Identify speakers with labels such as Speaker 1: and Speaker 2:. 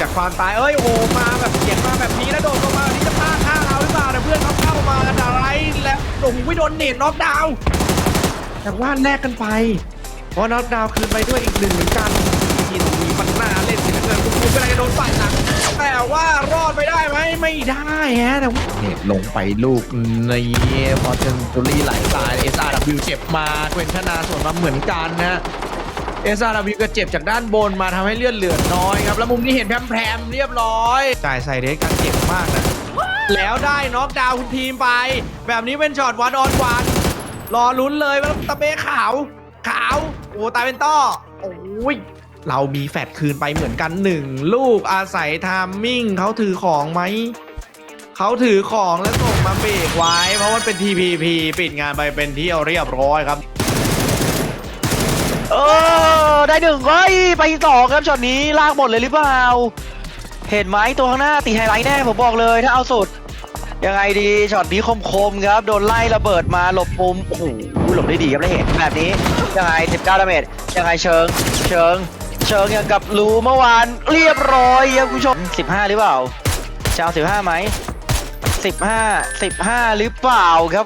Speaker 1: จากความตายเอ้ยโอ้มาแบบเสียงมาแบบนี้แล้วโดดลงมาที่จะพลาดท่าเราหรือเปล่าแต่ยเพื่อนเขาเข้ามาแล้วดาวไรและโอ้โหโดนเนตน็อกดาวน์จากว่าแลกกันไปเพราะน็อกดาวน์คืนไปด้วยอีกหนึ่งเหมือนกันทีนี้มันน่าเล่นสิเหลือเกินคุณคุณเป็นอะไรกันโดนฝ่ายหลังแต่ว่ารอดไปได้ไหมไม่ได้ฮะแต่ว่า
Speaker 2: เน็ตลงไปลูกในพอเจนตุลี่ไหลตาย SRW เจ็บมาเวนชนาส่วนมาเหมือนกันนะ SRW ก็เจ็บจากด้านบนมาทำให้เลือดเหลือน้อยครับแล้วมุมนี้เห็นแพรมๆเรียบร้อย
Speaker 1: จ่ายใส่เดสกันเจ็บมากนะแล้วได้น็อกดาวน์คุณทีมไป แบบนี้เป็นช็อตวันออนวันรอลุ้นเลยว่าตะเป้ขาว ขาว โอ้ตายเป็นต้อโอ้ยเรามีแฟดคืนไปเหมือนกันหนึ่งลูกอาศัยทามมิ่งเขาถือของไหมเขาถือของแล้วส่งมาเบรกไว้ เพราะว่าเป็น TPP ปิดงานไปเป็นที่เรียบร้อยครับ
Speaker 3: เออ หนึ่งเฮ้ยไปสองครับช็อตนี้ลากหมดเลยหรือเปล่า เห็นไหมตัวข้างหน้าตีไฮไลท์แน่ผมบอกเลยถ้าเอาสุด ยังไงดีช็อตนี้คมๆครับ โดนไล่ระเบิดมาหลบมุมโอ้โหหลบได้ดีครับได้เห็นแบบนี้ ยังไง 19ดาเมจยังไงเชิง เชิง เชิงอย่างกับรูเมื่อวานเรียบร้อยครับคุณผู้ชม 15 หรือเปล่าจะเอา15ไหม15 15 หรือเปล่าครับ